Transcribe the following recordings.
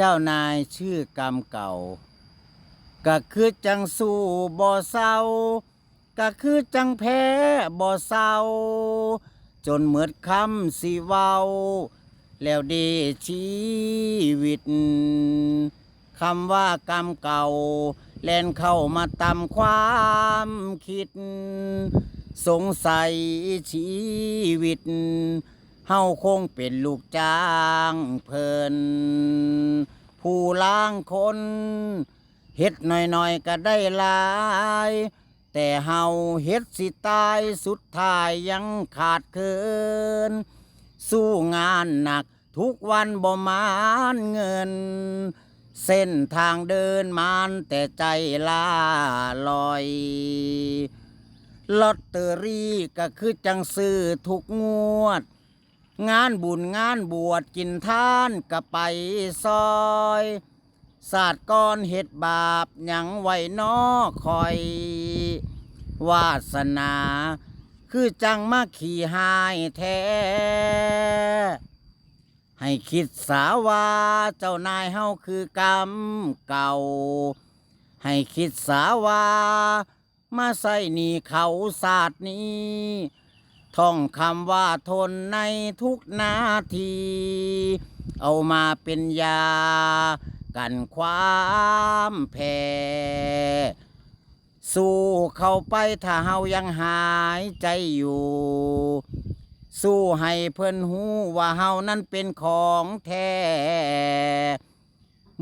เจ้านายชื่อกรรมเก่า ก็คือจังสู้บ่เศร้า ก็คือจังแพ้บ่เศร้า จนเหมือดคำสิเว้า แล้วเดชีวิตคำว่ากรรมเก่า แล่นเข้ามาตำความคิด สงสัยชีวิต เฮาคงเป็นลูกจ้างเพิ่นผู้ล้างคนเฮ็ดหน่อยๆก็ได้หลาย แต่เฮาเฮ็ดสิตายสุดท้ายยังขาดเคินสู้งานหนักทุกวันบ่มานเงิน เส้นทางเดินมานแต่ใจลาลอยลอตเตอรี่ก็คือจังซื้อทุกงวด งานบุญงานบวชกินท่านก็ไปซอยศาสตร์ก้อนเห็ดบาปหยังไว้นอคอย วาสนา คือจังมาขี่หายแท้ ให้คิดสาวาเจ้านายเฮาคือกรรมเก่า ให้คิดสาวา มาใส่หนีเขาศาสตร์นี้ ท่องคำว่าทนในทุกนาที เอามาเป็นยา กันความแพ้สู้เข้าไปถ้าเฮายังหายใจอยู่ สู้ให้เพิ่นหูว่าเฮานั้นเป็นของแท้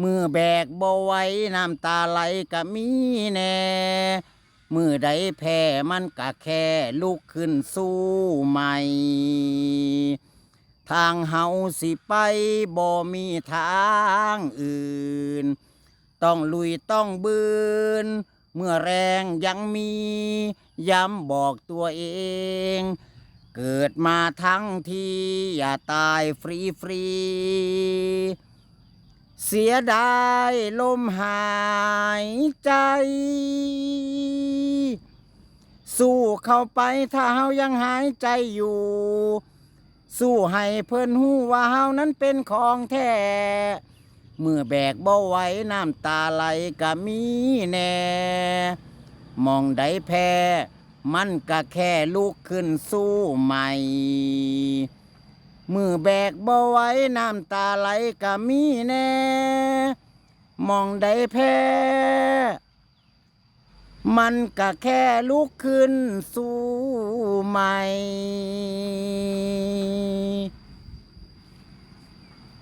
มือแบกบ่ไว้น้ำตาไหลก็มีแน่ มือใดแพ้มันก็แค่ลุกขึ้นสู้ใหม่ ทางเฮาสิไปบ่มีทางอื่น ต้องลุยต้องบืน เมื่อแรงยังมี ย้ำบอกตัวเอง เกิดมาทั้งทีอย่าตายฟรีฟรีๆเสียดายลมหายใจ สู้เข้าไปถ้าเฮายังหายใจอยู่ สู้ให้เพิ่นหู้ว่าเฮานั้นเป็นของแท้เมื่อแบกบ่ไหวน้ำตาไหลก็มีแน่ มองใดแพ้ มันก็แค่ลุกขึ้นสู้ใหม่มือแบกบ่ไหวน้ำตาไหลก็มีแน่ มองใดแพ้ มันก็แค่ลุกขึ้นสู้ใหม่